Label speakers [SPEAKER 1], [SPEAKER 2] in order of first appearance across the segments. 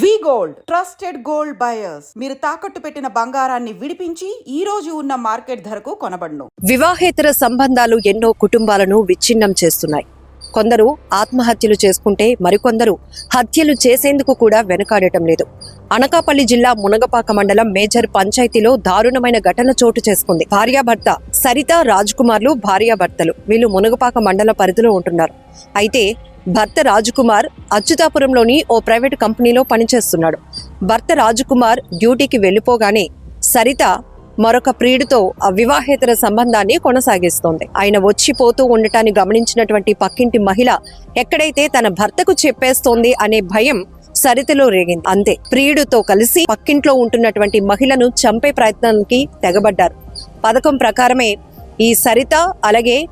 [SPEAKER 1] V gold trusted gold buyers. మీరు తాకట్టు పెట్టిన బంగారాన్ని విడిపించి ఈ రోజు ఉన్న మార్కెట్ ధరకు కొనబడను.
[SPEAKER 2] వివాహేతర సంబంధాలు ఎన్నో కుటుంబాలను విచ్ఛిన్నం చేస్తున్నాయి. కొందరు ఆత్మహత్యలు చేసుకుంటే మరికొందరు హత్యలు చేసేందుకు కూడా వెనుకాడటం లేదు. అనకాపల్లి జిల్లా మునగపాక మండలం మేజర్ పంచాయతీలో దారుణమైన ఘటన చోటు చేసుకుంది. భార్యాభర్త సరిత రాజ్కుమార్లు భార్యాభర్తలు. వీళ్ళు మునగపాక మండల పరిధిలో ఉంటున్నారు. అయితే భర్త రాజకుమార్ అచ్యుతాపురంలోని ఓ ప్రైవేట్ కంపెనీలో పనిచేస్తున్నాడు. భర్త రాజకుమార్ డ్యూటీకి వెళ్ళిపోగానే సరిత మరొక ప్రియుడితో ఆ వివాహేతర సంబంధాన్ని కొనసాగిస్తోంది. ఆయన వచ్చిపోతూ ఉండటాన్ని గమనించినటువంటి పక్కింటి మహిళ ఎక్కడైతే తన భర్తకు చెప్పేస్తోంది అనే భయం సరితలో రేగింది. అంతే ప్రియుడితో కలిసి పక్కింట్లో ఉంటున్నటువంటి మహిళను చంపే ప్రయత్నానికి తెగబడ్డారు. పథకం ప్రకారమే ఈ సరిత అలాగే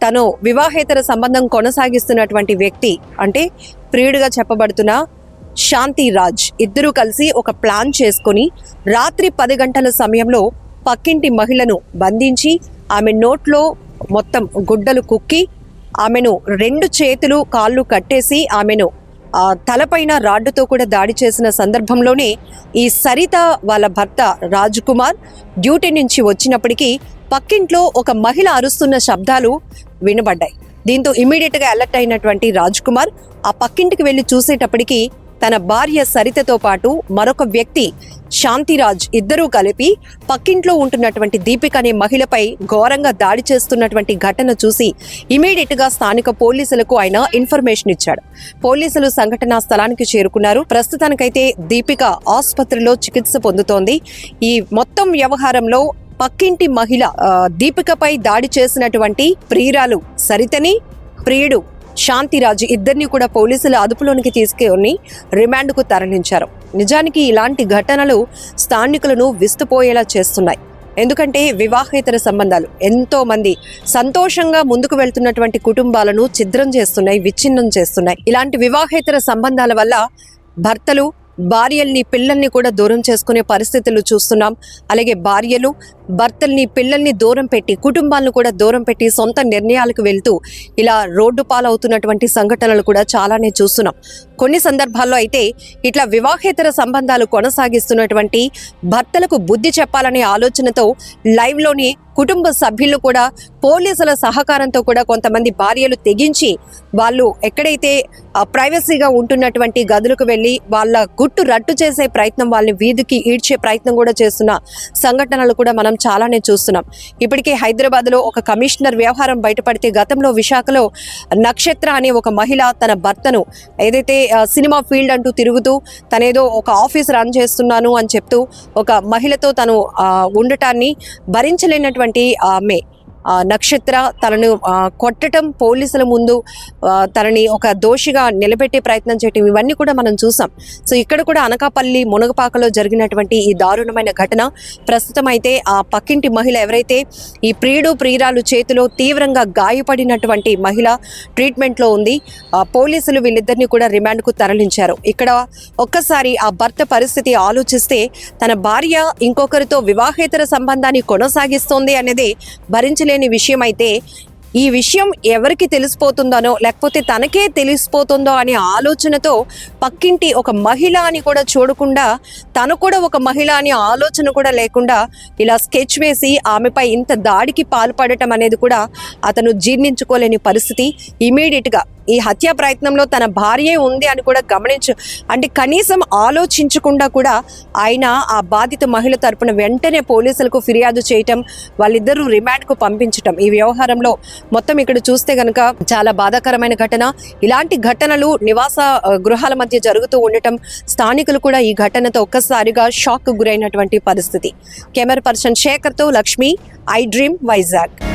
[SPEAKER 2] తను వివాహేతర సంబంధం కొనసాగిస్తున్నటువంటి వ్యక్తి అంటే ప్రియుడిగా చెప్పబడుతున్న శాంతి రాజ్ ఇద్దరూ కలిసి ఒక ప్లాన్ చేసుకొని రాత్రి పది గంటల సమయంలో పక్కింటి మహిళను బంధించి ఆమె నోట్లో మొత్తం గుడ్డలు కుక్కి ఆమెను రెండు చేతులు కాళ్ళు కట్టేసి ఆమెను ఆ తలపైన రాడ్డుతో కూడా దాడి చేసిన సందర్భంలోనే ఈ సరిత వాళ్ళ భర్త రాజ్ కుమార్ డ్యూటీ నుంచి వచ్చినప్పటికీ పక్కింట్లో ఒక మహిళ అరుస్తున్న శబ్దాలు వినబడ్డాయి. దీంతో ఇమీడియట్గా అలర్ట్ అయినటువంటి రాజ్ కుమార్ ఆ పక్కింటికి వెళ్ళి చూసేటప్పటికి తన భార్య సరితతో పాటు మరొక వ్యక్తి శాంతిరాజ్ ఇద్దరూ కలిపి పక్కింట్లో ఉంటున్నటువంటి దీపిక అనే మహిళపై ఘోరంగా దాడి చేస్తున్నటువంటి ఘటన చూసి ఇమీడియట్గా స్థానిక పోలీసులకు ఆయన ఇన్ఫర్మేషన్ ఇచ్చాడు. పోలీసులు సంఘటనా స్థలానికి చేరుకున్నారు. ప్రస్తుతానికైతే దీపిక ఆసుపత్రిలో చికిత్స పొందుతోంది. ఈ మొత్తం వ్యవహారంలో పక్కింటి మహిళ దీపికపై దాడి చేసినటువంటి ప్రియురాలు సరితని ప్రియుడు శాంతిరాజు ఇద్దరిని కూడా పోలీసులు అదుపులోనికి తీసుకుని రిమాండ్కు తరలించారు. నిజానికి ఇలాంటి ఘటనలు స్థానికులను విస్తుపోయేలా చేస్తున్నాయి. ఎందుకంటే వివాహేతర సంబంధాలు ఎంతో మంది సంతోషంగా ముందుకు వెళ్తున్నటువంటి కుటుంబాలను ఛిద్రం చేస్తున్నాయి విచ్ఛిన్నం చేస్తున్నాయి. ఇలాంటి వివాహేతర సంబంధాల వల్ల భర్తలు భార్యల్ని పిల్లల్ని కూడా దూరం చేసుకునే పరిస్థితులు చూస్తున్నాం. అలాగే భార్యలు భర్తల్ని పిల్లల్ని దూరం పెట్టి కుటుంబాలను కూడా దూరం పెట్టి సొంత నిర్ణయాలకు వెళ్తూ ఇలా రోడ్డు పాలవుతున్నటువంటి సంఘటనలు కూడా చాలానే చూస్తున్నాం. కొన్ని సందర్భాల్లో అయితే ఇట్లా వివాహేతర సంబంధాలు కొనసాగిస్తున్నటువంటి భర్తలకు బుద్ధి చెప్పాలనే ఆలోచనతో లైవ్లోని కుటుంబ సభ్యులు కూడా పోలీసుల సహకారంతో కూడా కొంతమంది భార్యలు తెగించి వాళ్ళు ఎక్కడైతే ప్రైవసీగా ఉంటున్నటువంటి గదులకు వెళ్ళి వాళ్ళ గుట్టు రట్టు చేసే ప్రయత్నం వాళ్ళని వీధికి ఈడ్చే ప్రయత్నం కూడా చేస్తున్న సంఘటనలు కూడా మనం చాలానే చూస్తున్నాం. ఇప్పటికే హైదరాబాద్లో ఒక కమిషనర్ వ్యవహారం బయటపడితే గతంలో విశాఖలో నక్షత్ర అనే ఒక మహిళ తన భర్తను ఏదైతే సినిమా ఫీల్డ్ అంటూ తిరుగుతూ తనేదో ఒక ఆఫీస్ రన్ చేస్తున్నాను అని చెప్తూ ఒక మహిళతో తను ఉండటాన్ని భరించలేనటువంటి ఆమె. నక్షత్ర తనను కొట్టడం కొట్టటం పోలీసుల ముందు తనని ఒక దోషిగా నిలబెట్టే ప్రయత్నం చేయటం ఇవన్నీ కూడా మనం చూసాం. సో ఇక్కడ కూడా అనకాపల్లి మునగపాకలో జరిగినటువంటి ఈ దారుణమైన ఘటన. ప్రస్తుతం అయితే ఆ పక్కింటి మహిళ ఎవరైతే ఈ ప్రియుడు ప్రియురాలు చేతిలో తీవ్రంగా గాయపడినటువంటి మహిళ ట్రీట్మెంట్లో ఉంది. ఆ, పోలీసులు వీళ్ళిద్దరిని కూడా రిమాండ్కు తరలించారు. ఇక్కడ ఒక్కసారి ఆ భర్త పరిస్థితి ఆలోచిస్తే తన భార్య ఇంకొకరితో వివాహేతర సంబంధాన్ని కొనసాగిస్తోంది అనేది భరించలేని విషయం అయితే ఈ విషయం ఎవరికి తెలిసిపోతుందనో లేకపోతే తనకే తెలిసిపోతుందో అనే ఆలోచనతో పక్కింటి ఒక మహిళ అని కూడా చూడకుండా తను కూడా ఒక మహిళ అనే ఆలోచన కూడా లేకుండా ఇలా స్కెచ్ వేసి ఆమెపై ఇంత దాడికి పాల్పడటం అనేది కూడా అతను జీర్ణించుకోలేని పరిస్థితి. ఇమీడియట్గా ఈ హత్యా ప్రయత్నంలో తన భార్యే ఉంది అని కూడా గమనించు అంటే కనీసం ఆలోచించకుండా కూడా ఆయన ఆ బాధిత మహిళ తరపున వెంటనే పోలీసులకు ఫిర్యాదు చేయటం వాళ్ళిద్దరూ రిమాండ్కు పంపించటం ఈ వ్యవహారంలో మొత్తం ఇక్కడ చూస్తే కనుక చాలా బాధాకరమైన ఘటన. ఇలాంటి ఘటనలు నివాస గృహాల మధ్య జరుగుతూ ఉండటం స్థానికులు కూడా ఈ ఘటనతో ఒక్కసారిగా షాక్ గురైనటువంటి పరిస్థితి. కెమెరా పర్సన్ శేఖర్తో లక్ష్మి ఐ డ్రీమ్ వైజాగ్.